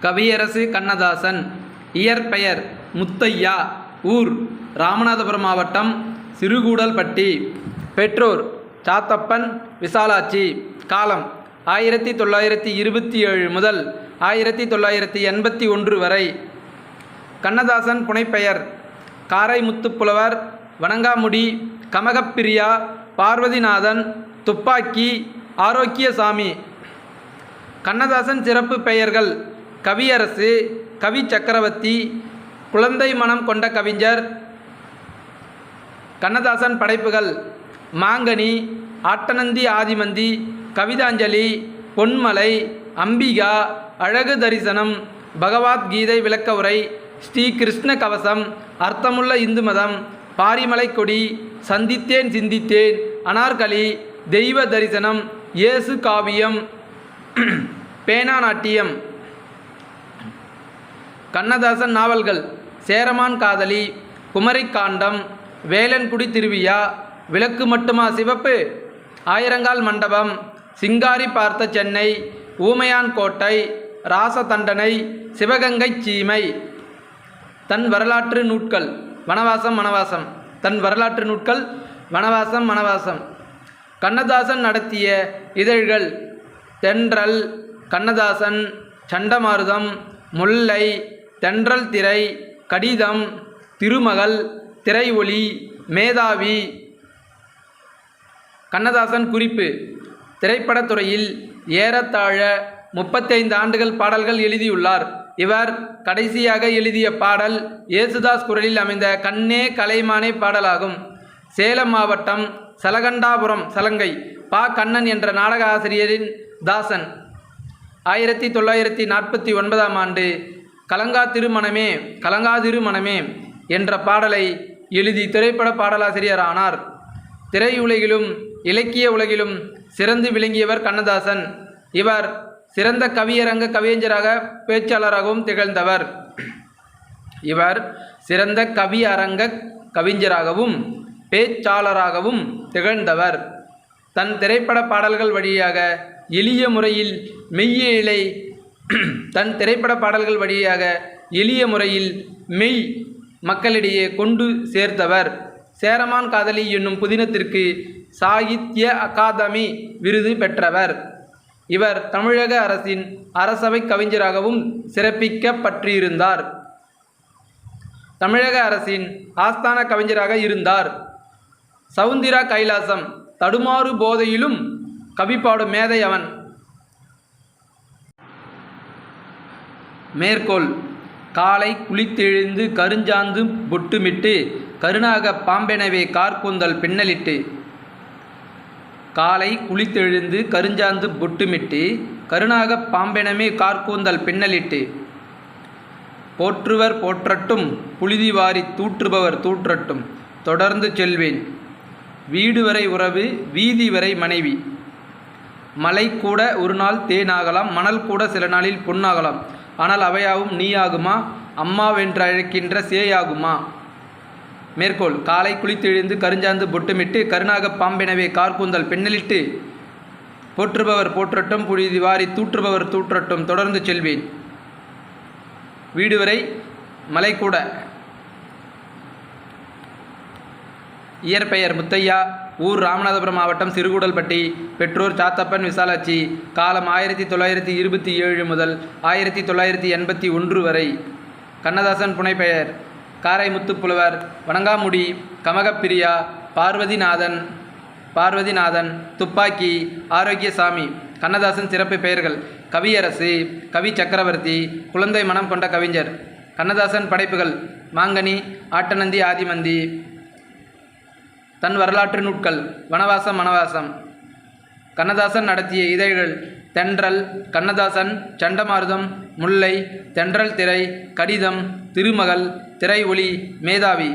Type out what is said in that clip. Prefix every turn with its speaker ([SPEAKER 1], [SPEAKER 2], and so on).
[SPEAKER 1] கவியரசு கண்ணதாசன் இயற்பெயர் முத்தையா ஊர் ராமநாதபுரம் மாவட்டம் சிறுகூடல்பட்டி பெற்றோர் சாத்தப்பன் விசாலாட்சி. காலம் ஆயிரத்தி தொள்ளாயிரத்தி இருபத்தி ஏழு முதல் ஆயிரத்தி தொள்ளாயிரத்தி எண்பத்தி ஒன்று வரை. கண்ணதாசன் புனைப்பெயர் காரைமுத்துப் புலவர் வணங்காமுடி கமகப்பிரியா பார்வதிநாதன் துப்பாக்கி ஆரோக்கியசாமி. கண்ணதாசன் சிறப்பு பெயர்கள் கவியரசு கவி சக்கரவர்த்தி குழந்தை மனம் கொண்ட கவிஞர் கண்ணதாசன் படைப்புகள் மாங்கனி ஆட்டனந்தி ஆதிமந்தி கவிதாஞ்சலி பொன்மலை அம்பிகா அழகு தரிசனம் பகவத்கீதை விளக்க உரை ஸ்ரீ கிருஷ்ண கவசம் அர்த்தமுள்ள இந்து மதம் பாரிமலை கொடி சந்தித்தேன் சிந்தித்தேன் அனார்கலி தெய்வ தரிசனம் இயேசு காவியம் பேனா நாட்டியம். கண்ணதாசன் நாவல்கள் சேரமான் காதலி குமரிக்காண்டம் வேலன்குடி திருவியா விளக்கு மட்டுமா சிவப்பு ஆயிரங்கால் மண்டபம் சிங்காரி பார்த்த சென்னை ஊமையான் கோட்டை ராசதண்டனை சிவகங்கை சீமை. தன் வரலாற்று நூட்கள் வனவாசம் வனவாசம் தன் வரலாற்று நூட்கள் வனவாசம் வனவாசம் கண்ணதாசன் நடத்திய இதழ்கள் தென்றல் கண்ணதாசன் சண்டமாருதம் முல்லை தென்றல் திரை கடிதம் திருமகள் திரை ஒளி மேதாவி கண்ணதாசன் குறிப்பு. திரைப்படத்துறையில் ஏறத்தாழ முப்பத்தைந்து ஆண்டுகள் பாடல்கள் எழுதியுள்ளார். இவர் கடைசியாக எழுதிய பாடல் இயேசுதாஸ் குரலில் அமைந்த கண்ணே கலைமானே பாடலாகும். சேலம் மாவட்டம் சலகண்டாபுரம் சலங்கை பா. கண்ணன் என்ற நாடக ஆசிரியரின் தாசன். ஆயிரத்தி தொள்ளாயிரத்தி நாற்பத்தி ஒன்பதாம் ஆண்டு கலங்கா திருமணமே கலங்கா திருமணமே என்ற பாடலை எழுதி திரைப்பட பாடலாசிரியர் ஆனார். திரையுலகிலும் இலக்கிய உலகிலும் சிறந்து விளங்கியவர் கண்ணதாசன். இவர் சிறந்த கவியரங்க கவியஞ்சராக பேச்சாளராகவும் திகழ்ந்தவர். இவர் சிறந்த கவி அரங்க கவிஞராகவும் பேச்சாளராகவும் திகழ்ந்தவர். தன் திரைப்பட பாடல்கள் வழியாக எளிய முறையில் மெய்யியலை தன் திரைப்பட பாடல்கள் வழியாக எளிய முறையில் மெய் மக்களிடையே கொண்டு சேர்த்தவர். சேரமான் காதலி என்னும் புதினத்திற்கு சாகித்ய அகாதமி விருது பெற்றவர். இவர் தமிழக அரசின் அரசவை கவிஞராகவும் சிறப்பிக்கப்பற்றியிருந்தார் தமிழக அரசின் ஆஸ்தான கவிஞராக இருந்தார். சவுந்திரா கைலாசம் தடுமாறு போதையிலும் கவிப்பாடும் மேதை அவன். மேற்கோள். காலை குளித்தெழுந்து கருஞ்சாந்து பொட்டுமிட்டு கருணாக பாம்பெனவே கார்கூந்தல் பின்னலிட்டு. காலை குளித்தெழுந்து கருஞ்சாந்து பொட்டுமிட்டு கருணாக பாம்பெனமே கார்கூந்தல் பின்னலிட்டு. போற்றுவர் போற்றட்டும் புழுதி வாரி தூற்றுபவர் தூற்றட்டும் தொடர்ந்து செல்வேன். வீடு வரை உறவு வீதி வரை மனைவி. மலை கூட ஒரு நாள் தேனாகலாம் மணல் கூட சில நாளில் பொன்னாகலாம். ஆனால் அவையாவும் நீயாகுமா? அம்மாவென்று அழைக்கின்ற சேயாகுமா? மேற்கோள் காலை குளித்தெழுந்து கருஞ்சாந்து பொட்டுமிட்டு கருணாக பாம்பெனவே கார்கூந்தல் பெண்ணலிட்டு போற்றுபவர் போற்றட்டும் புழுதி வாரி தூற்றுபவர் தூற்றட்டும் தொடர்ந்து செல்வேன். வீடு வரை மலைக்கூட. இயற்பெயர் முத்தையா ஊர் ராமநாதபுரம் மாவட்டம் சிறுகுடல்பட்டி பெற்றோர் சாத்தப்பன் விசாலாட்சி. காலம் ஆயிரத்தி தொள்ளாயிரத்தி இருபத்தி ஏழு முதல் ஆயிரத்தி தொள்ளாயிரத்தி எண்பத்தி ஒன்று வரை. கண்ணதாசன் புனைப்பெயர். காரைமுத்துப் புலவர். வணங்காமுடி கமகப்பிரியா பார்வதிநாதன் பார்வதிநாதன் துப்பாக்கி ஆரோக்கியசாமி. கண்ணதாசன் சிறப்பு பெயர்கள். கவியரசு கவி சக்கரவர்த்தி குழந்தை மனம் கொண்ட கவிஞர். கண்ணதாசன் படைப்புகள். மாங்கனி ஆட்டநந்தி ஆதிமந்தி. தன் வரலாற்று நூட்கள் வனவாசம் வனவாசம் கண்ணதாசன் நடத்திய இதழ்கள் தென்றல் கண்ணதாசன் சண்டமாருதம் முல்லை தென்றல் திரை கடிதம் திருமகள் திரை ஒளி மேதாவி.